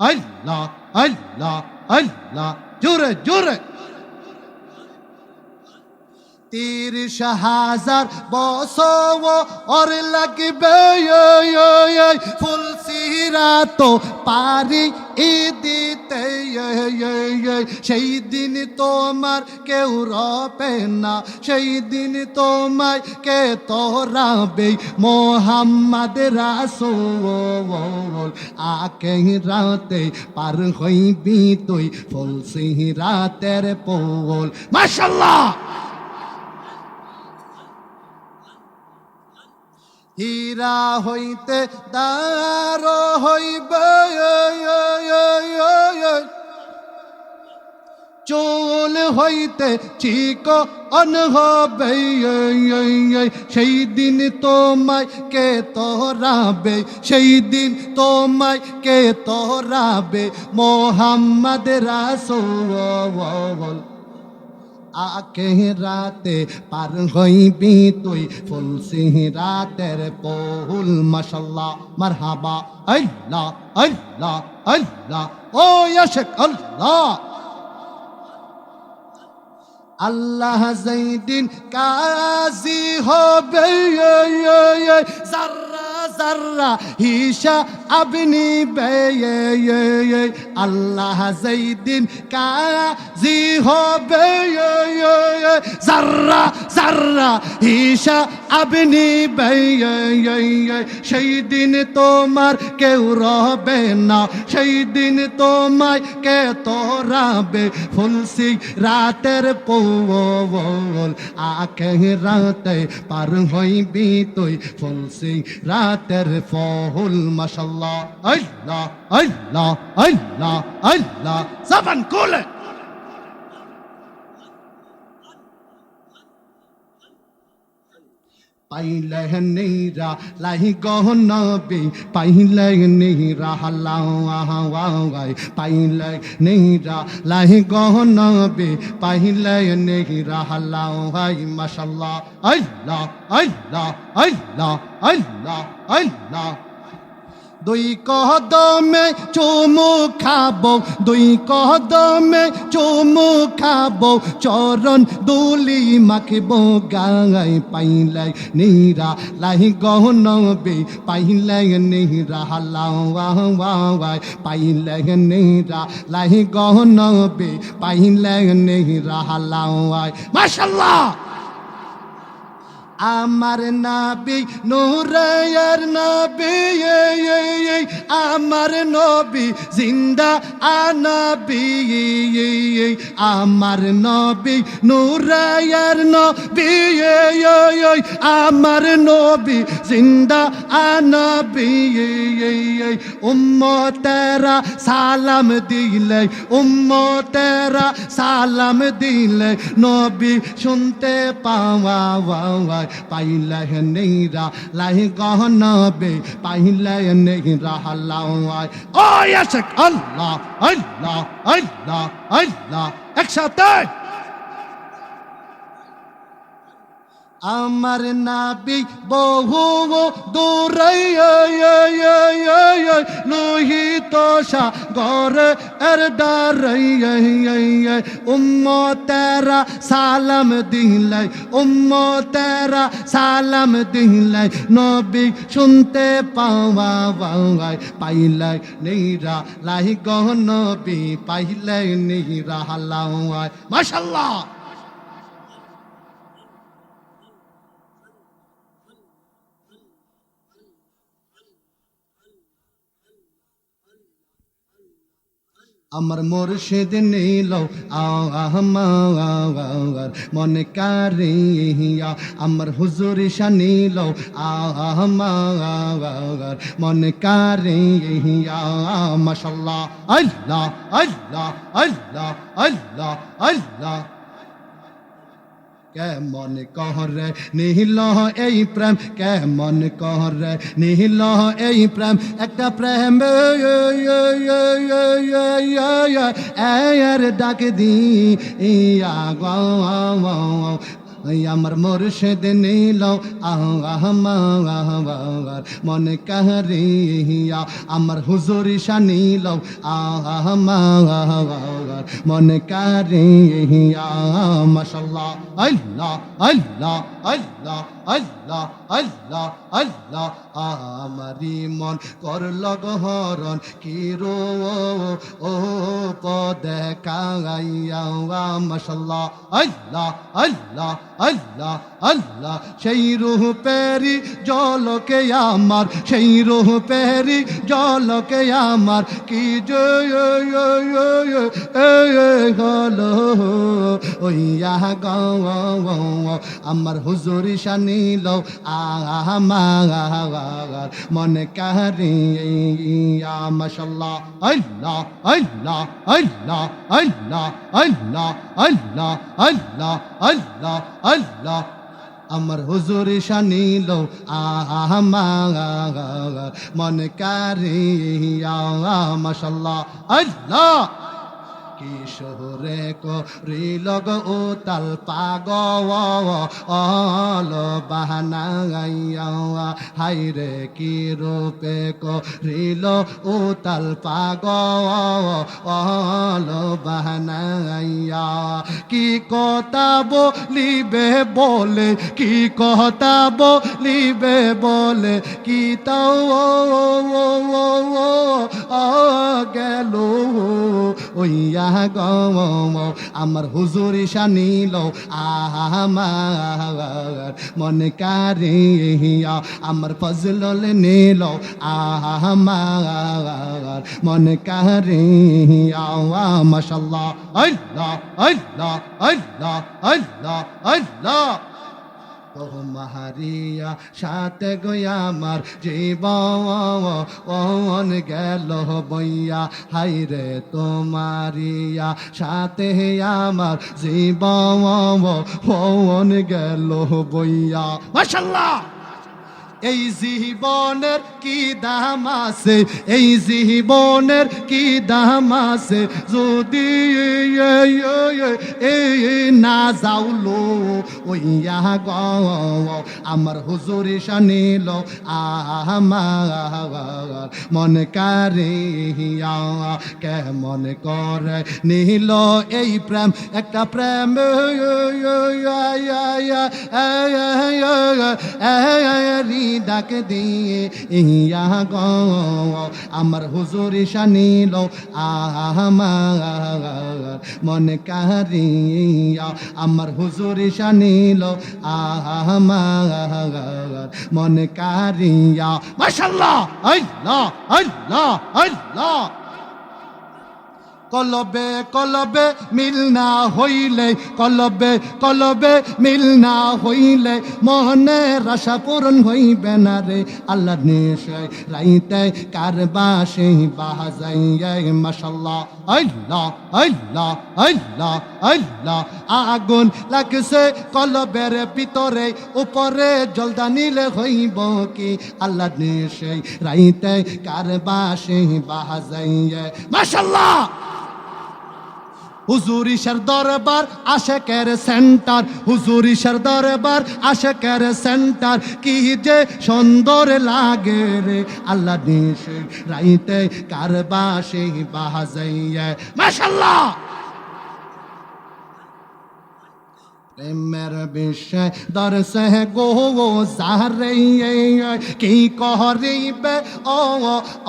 আল্লাহ আল্লাহ আল্লাহ। জোরে জোরে। তিরিশ হাজার বছর ওর লাগবে ফুল সিরা তো পারি দিতে সেই দিন তোমার কেউ রবে না, সেই দিন তোমায় কে তোরাবে? মোহাম্মদ রাসূল আকে রাতে পার হইবি তুই, ফুল সিরাতের পোল। মাশাল্লাহ! হীরা হইতে দার হইবে। চোল হইতে চিক অন হবে সেই দিন তোমায় কে তোরাবে? সেই দিন তোমায় কে তোরাবে? মোহাম্মদ রাসূল আকে রাতে পার হইবি তুই। ফুল রাতের পহুল মশাল্লাহ, মারহাবা। আল্লাহ আল্লাহ আল্লাহ, ও ইয়াশক আল্লাহ। আল্লাহ যেদিন কাজী হবে জাররা জাররা হিসা আপনি আল্লাহ যেদিন কাজি হবে জাররা জাররা হিসা আপনি সেই দিন তোমার কেউ রবে না সেই দিন তোমায় কে তোরাবে ফুলসি রাতের পৌল আকে রাতে পার হইবি তুই ফুলসি রাতের ফহুল মাশাল্লাহ আল্লাহ আল্লাহ আল্লাহ আল্লাহ জবান কোলে পাইলে নেইরা লাহি গহনবি পাইলে নেরা হালাই পাইলে নেইরা লাহি গহনবি পাইলে নেরা হালাই মাশাল্লাহ, আল্লাহ আল্লাহ আল্লাহ আল্লাহ আল্লাহ। দুই কদমে চুমু খাব, দুই কদমে চুমু খাব, চরণ দুলি মাখবো গাই পাইলাই নীরা লাহি গহনবে পাইলাই নীরা হালাই পাইলাই নীরা লাহি গহনবে পাইলাই নীরা হালাই মাশাল্লাহ! আমার নাবি নূরের নবী আমার নবী জিন্দা আনবি আমার নবী নূরের নবী আমার নবী জিন্দা আনবি উম্মতেরা সালাম দিলে উম্মতেরা সালাম দিলে নবী শুনতে পাওয়া পাইলে নেইরা লাই গহনবে পাইলে নেইরা হালাওয়ায় ও ইয়াশক, আল্লাহ আল্লাহ আল্লাহ আল্লাহ, একসাথে। আমার নাবি বহু দূরে লোহিত সাগর এর ডারে উম্ম তেরা সালাম দিলাই উম্ম তেরা সালাম দিলাই, নবী শুনতে পাওয়া বাই পাইলাই নেইরা লাহি গহ নবী পাইলাই নেইরা হালাওয়ায় মাশাল্লাহ। আমার মুর্শিদ নীল আমার মনে কারিয়া আমার হুজুর শানিল আমার মনে কারিয়া, মশাল্লাহ, আল্লাহ আল্লাহ আল্লাহ আল্লাহ আল্লাহ কেমন কহরে নিহিল এই প্রেম, কেমন কহরে নিহিল এই প্রেম? একটা প্রেম এর ডাক দি ইয়া ওই আমার মুর্শিদ নীল আমার মন কাহরিয়া আমার হুজুরি শানিল আমার মন কারিয়া মশাল্লাহ আল্লাহ আল্লাহ আল্লাহ। আল্লাহ আল্লাহ আল্লাহ, আমারি মন করল গহরণ কি রো ও পদে কাগাইয়া মাশাল্লাহ, আল্লাহ আল্লাহ আল্লাহ আল্লাহ, সেই রুহ পেরি জলকে আমার, সেই রুহ পেরি জলকে আমার, কি হলো, ওইয়া গাও আমার হুজুরি শানিল আমার মনে কারিয়া মাশাল্লাহ আল্লাহ আল্লাহ আল্লাহ আল্লাহ আল্লাহ আল্লাহ আল্লাহ আল্লাহ আল্লাহ আমার হুজুর শানিল আমার মন কারিয়া মাশাল্লাহ আল্লাহ কি শহরে করিল ও তাল পাগ অল বাহানাইয়া হাই রে কি রূপে করিল ও তাল পাগ অল বাহানাইয়া কি কথা বলিবে বলে কি কথা বলিবে বলে কি তাও গেল ওইয়া গম আমার হুজুরি শানিল আমার মন কারিয়া, আমার ফজল নিল আমার মন কারিয়া মাশাল্লাহ, আল্লাহ আল্লাহ আল্লাহ আল্লাহ আল্লাহ। মাহারিয়া, সাথে গয়া আমার জীবন গেল বইয়া। হাই রে তোমারিয়া, সাথে আমার জীবন গেল বইয়া। মাশাল্লাহ! এই জীবনের কি দাম আছে এই জীবনের কি দাম আছে যদি এই না যাওলো ওইয়া গ আমার হুজুরি শানিল আমার মন কারিয়া কেমন করে নিল এই প্রেম একটা প্রেম ডাক দিয়ে, ইয়া গ, আমার হুজুর শানিল আমার মনে কারিয়া, আমার হুজুর শানিল আমার মনে কারিয়া। মাশাল্লাহ, আল্লাহ আল্লাহ আল্লাহ। কলবে কলবে মিল না হইলে, কলবে কলবে মিল না হইলে মনে রসা পূরণ হইবে না রে। আল্লাহ রাইতে কারবাসে বাহাজাই মাশাল্লাহ আল্লাহ আল্লাহ আল্লাহ আল্লাহ। আগুন লাগছে কলবের ভিতরে, উপরে জলদা নিলে হইব কি? আল্লাহ রাইতে কারবাসে বাহাজাই মাশাল্লাহ হুজুরিশার দরবার আশেকের সেন্টার। হুজুরিশার দরবার আশেকের সেন্টার। কি যে সুন্দর লাগে রে, আল্লাহ দেশে রাইতে কারবাসে বাহাজাইয়া। মাশাল্লাহ! প্রেমের বিষয় দর্শে গো সারে কি করিবে? ও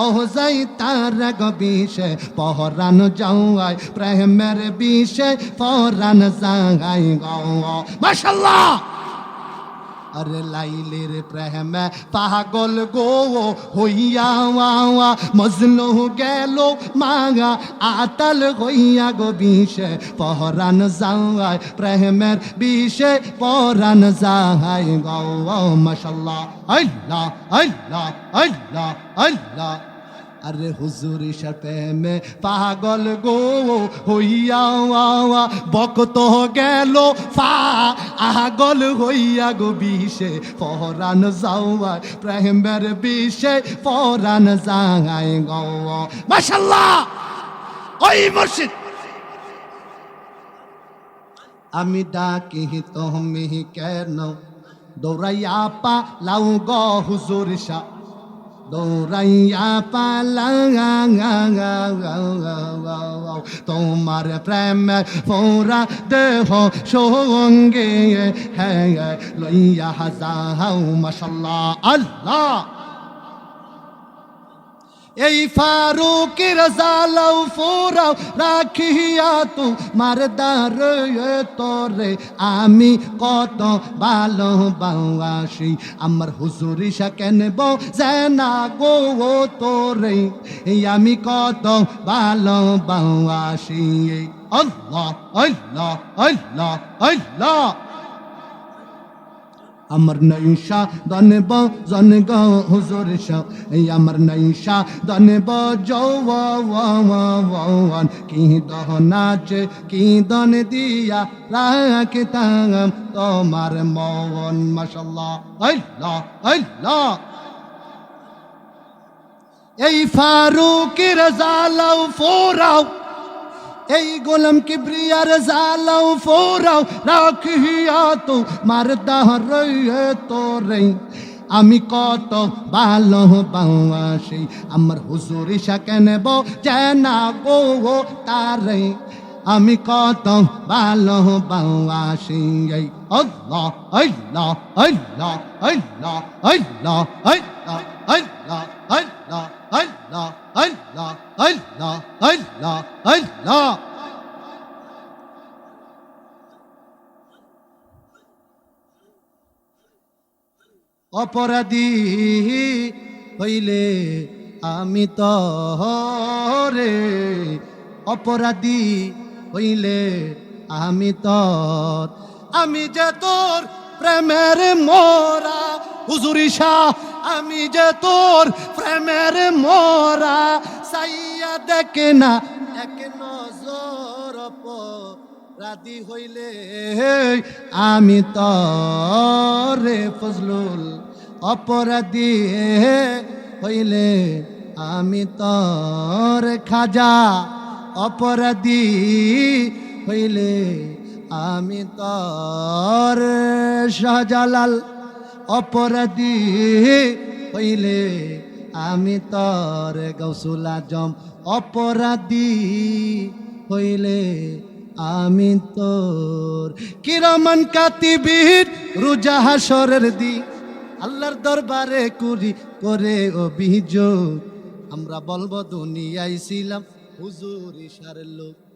ও যাই তার গবিষে পহরান যাওয়াই, প্রেমের বিষয় পহরান যাই গো। মাশাল্লাহ! আরে লাইলের প্রেমে পাগল গো হইয়া ওয়া মজনু গেল মাগা আতাল হইয়া গো বিষে পহরান যাওয়ায় প্রেমের বিষে পহরান যাহাই গো মাশাল্লাহ আল্লাহ আল্লাহ আল্লাহ আল্লাহ আরে হুজুর প্রেমে পাগল গো, হইয়া বকত গেল আগল হইয়া গো বিষে পরান যাওয়া প্রেমের বিষে পরান যাই গো মাশাল্লাহ! ওই মুর্শিদ! আমি ডাকি তুমি কেন? দৌড়াইয়া পা লাউ গ হুজুর শাহ দৌড়াইয়া পালা তোমার প্রেম ফোরা দেহ সঙ্গে হ্যাঁ লইয়া হাজাও মশাল্লাহ আল্লাহ এই ফারুকের জালাও ফোরাও রাখিয়া তু মারদার তোরে। আমি কত ভালো বাসি আমার হুজুরি কেন না গো তোরে? এই আমি কত ভালো বাসি আল্লাহ আল্লাহ আল্লাহ আল্লাহ। আমার নৈশা দনব জনগ হুজুর শাহ এই আমার নৈশা দনব যৌন কি দহ নাচে কি দন দিয়া রাখতাম তোমার মন মাশাল্লাহ আল্লাহ আল্লাহ এই ফারুকের জালাও ফোরাও এই গোলাম কিবরিয়ার জালাও ফোরাও রাখিয়া তো, মারদা রয়ে তোরে। আমি কত ভালো বাসি আমার হুজুরি কেন না গো তারে। আমি কত ভালো বাসি এই আল্লাহ অপরাধী হইলে আমি তো অপরাধী হইলে আমি তোর, আমি যে তোর প্রেমের মোরা। হুজুরি শাহ আমি যে তোর প্রেমের মোরা। সাইয়া দেখে না, এক নজর রাধি হইলে আমি তরে। ফজলুল, অপরাধী হইলে আমি তর। খাজা অপরাধী হইলে আমি তর শাহজালাল। অপরাধী হইলে আমি তর গৌসুল আজম। অপরাধী হইলে আমি তোর কিরমান কাতিবীর রোজা হাসরের দি আল্লাহর দরবারে করি করে অভিযোগ আমরা বলব দুনিয়ায় ছিলাম হুজুর ইশার লোক।